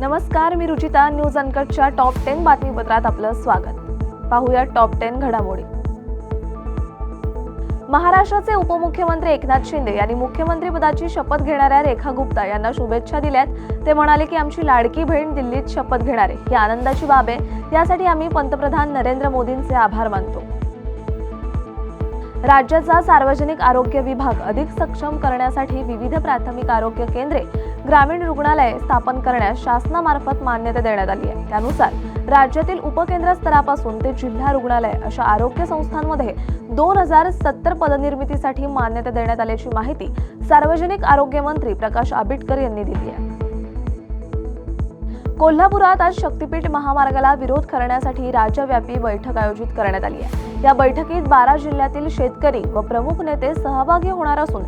नमस्कार मी रुचिता. न्यूज अनकटच्या टॉप टेन बातमीपत्रात आपलं स्वागत. पाहूया टॉप टेन घडामोडी. महाराष्ट्राचे उपमुख्यमंत्री एकनाथ शिंदे यांनी मुख्यमंत्रीपदाची शपथ घेणाऱ्या रेखा गुप्ता यांना शुभेच्छा दिल्यात. ते म्हणाले की आमची लाडकी बहीण दिल्लीत शपथ घेणार. आहे ही आनंदाची बाब आहे. यासाठी आम्ही पंतप्रधान नरेंद्र मोदींचे आभार मानतो. राज्याचा सार्वजनिक आरोग्य विभाग अधिक सक्षम करण्यासाठी विविध प्राथमिक आरोग्य केंद्रे ग्रामीण रुग्णालय स्थापन करण्यास शासनामार्फत मान्यता देण्यात आली आहे. त्यानुसार राज्यातील उपकेंद्र स्तरापासून ते जिल्हा रुग्णालय अशा आरोग्य संस्थांमध्ये दोन हजार सत्तर पदनिर्मितीसाठी मान्यता देण्यात आल्याची माहिती सार्वजनिक आरोग्य मंत्री प्रकाश आंबेडकर यांनी दिली आहे. कोल्हापुरात आज शक्तीपीठ महामार्गाला विरोध करण्यासाठी राज्यव्यापी बैठक आयोजित करण्यात आली आहे. या बैठकीत बारा जिल्ह्यातील शेतकरी व प्रमुख नेते सहभागी होणार असून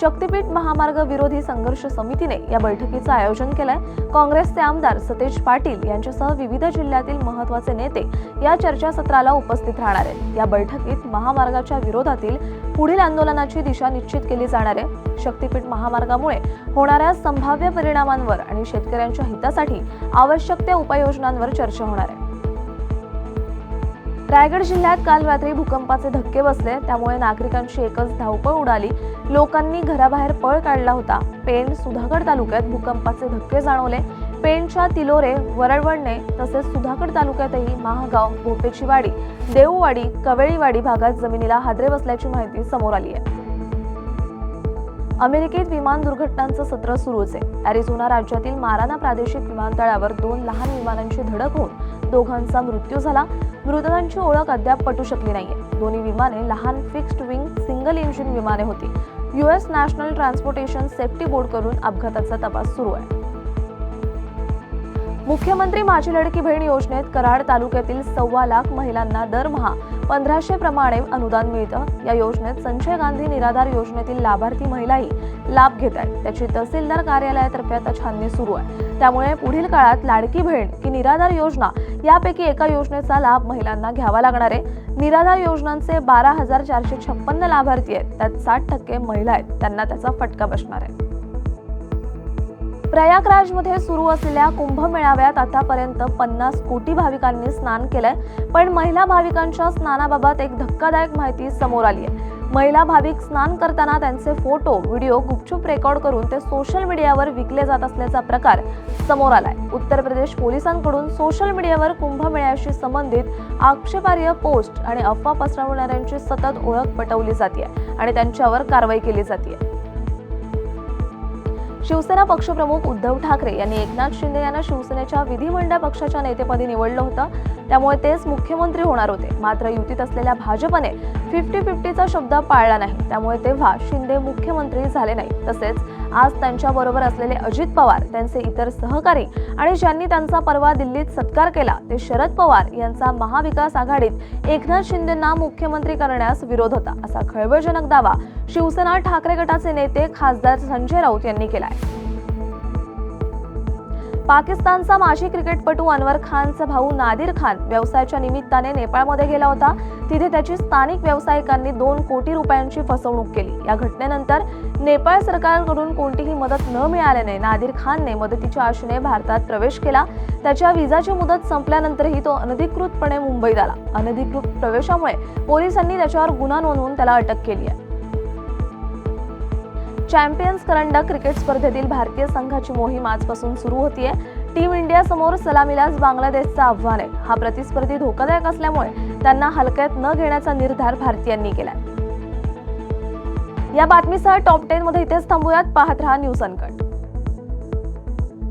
शक्तीपीठ महामार्ग विरोधी संघर्ष समितीने या बैठकीचं आयोजन केलंय. काँग्रेसचे आमदार सतेज पाटील यांच्यासह विविध जिल्ह्यातील महत्त्वाचे नेते या चर्चासत्राला उपस्थित राहणार आहेत. या बैठकीत महामार्गाच्या विरोधातील पुढील आंदोलनाची दिशा निश्चित केली जाणार आहे. शक्तीपीठ महामार्गामुळे होणाऱ्या संभाव्य परिणामांवर आणि शेतकऱ्यांच्या हितासाठी आवश्यक त्या उपाययोजनांवर चर्चा होणार आहे. रायगड जिल्ह्यात काल रात्री भूकंपाचे धक्के बसले. त्यामुळे नागरिकांची एकच धावपळ उडाली. लोकांनी घराबाहेर पळ काढला होता. पेण सुधागड तालुक्यात भूकंपाचे धक्के जाणवले. पेणच्या तिलोरे वरळवणे तसेच सुधागड तालुक्यातही महागाव भोपेची वाडी देऊवाडी कवेळीवाडी भागात जमिनीला हादरे बसल्याची माहिती समोर आली आहे. अमेरिकेत विमान दुर्घटनांचं सत्र सुरूच आहे. अॅरिझोना राज्यातील माराना प्रादेशिक विमानतळावर दोन लहान विमानांची धडक होऊन दोघांचा मृत्यू झाला. मृतांची ओळख अद्याप पटू शकली नाहीये. दोन्ही विमाने लहान फिक्स्ड विंग सिंगल इंजिन विमाने होती. यूएस नॅशनल ट्रान्सपोर्टेशन सेफ्टी बोर्डकडून अपघाताचा तपास सुरू आहे. मुख्यमंत्री माझी लडकी बहीण योजनेत कराड तालुक्यातील सव्वा लाख महिलांना दरमहा पंधराशे प्रमाणे अनुदान मिळतं. या योजनेत संजय गांधी निराधार योजनेतील लाभार्थी महिलाही लाभ घेत आहेत. त्याची तहसीलदार कार्यालयातर्फे आता छाननी सुरू आहे. त्यामुळे पुढील काळात लाडकी बहीण की निराधार योजना यापैकी एका योजनेचा लाभ महिलांना घ्यावा लागणार आहे. निराधार योजनांचे बारा हजार चारशे छप्पन्न लाभार्थी आहेत. त्यात साठ टक्के महिला आहेत. त्यांना त्याचा फटका बसणार आहे. प्रयागराजमध्ये सुरू असलेल्या कुंभमेळाव्यात आतापर्यंत पन्नास कोटी भाविकांनी स्नान केलंय पण महिला भाविकांच्या स्नानाबाबत एक धक्कादायक माहिती समोर आली आहे. महिला भाविक स्नान करताना त्यांचे फोटो व्हिडिओ गुपचूप रेकॉर्ड करून ते सोशल मीडियावर विकले जात असल्याचा प्रकार समोर आलाय. उत्तर प्रदेश पोलिसांकडून सोशल मीडियावर कुंभमेळ्याशी संबंधित आक्षेपार्ह पोस्ट आणि अफवा पसरवणाऱ्यांची सतत ओळख पटवली जाते आणि त्यांच्यावर कारवाई केली जाते शिवसेना पक्षप्रमुख उद्धव ठाकरे यांनी एकनाथ शिंदे यांना शिवसेनेच्या विधिमंडळ पक्षाच्या नेतेपदी निवडलं होतं. त्यामुळे तेच मुख्यमंत्री होणार होते. मात्र युतीत असलेल्या भाजपने फिफ्टी फिफ्टीचा शब्द पाळला नाही. त्यामुळे तेव्हा शिंदे मुख्यमंत्री झाले नाही तसेच आज त्यांच्याबरोबर असलेले अजित पवार त्यांचे इतर सहकारी आणि ज्यांनी त्यांचा परवा दिल्लीत सत्कार केला ते शरद पवार यांचा महाविकास आघाडीत एकनाथ शिंदेंना मुख्यमंत्री करण्यास विरोध होता असा खळबळजनक दावा शिवसेना ठाकरे गटाचे नेते खासदार संजय राऊत यांनी केला आहे पाकिस्तानचा माजी क्रिकेटपटू अनवर खानचा भाऊ नादिर खान व्यवसायाच्या निमित्ताने नेपाळमध्ये गेला होता. तिथे त्याची स्थानिक व्यावसायिकांनी दोन कोटी रुपयांची फसवणूक केली. या घटनेनंतर नेपाळ सरकारकडून कोणतीही मदत न मिळाल्याने नादिर खानने मदतीच्या आशेने भारतात प्रवेश केला. त्याच्या विजाची मुदत संपल्यानंतरही तो अनधिकृतपणे मुंबईत आला. अनधिकृत प्रवेशामुळे पोलिसांनी त्याच्यावर गुन्हा नोंदवून त्याला अटक केली आहे. चॅम्पियन्स करंडक क्रिकेट स्पर्धेतील भारतीय संघाची मोहीम आजपासून सुरू होतीये. टीम इंडिया समोर सलामीलाच बांगलादेशचं आव्हान आहे. हा प्रतिस्पर्धी धोकादायक असल्यामुळे त्यांना हलक्यात न घेण्याचा निर्धार भारतीयांनी केलाय. या बातमीसह टॉप टेन मध्ये इथेच थांबूयात. पाहत रहा न्यूज अनकट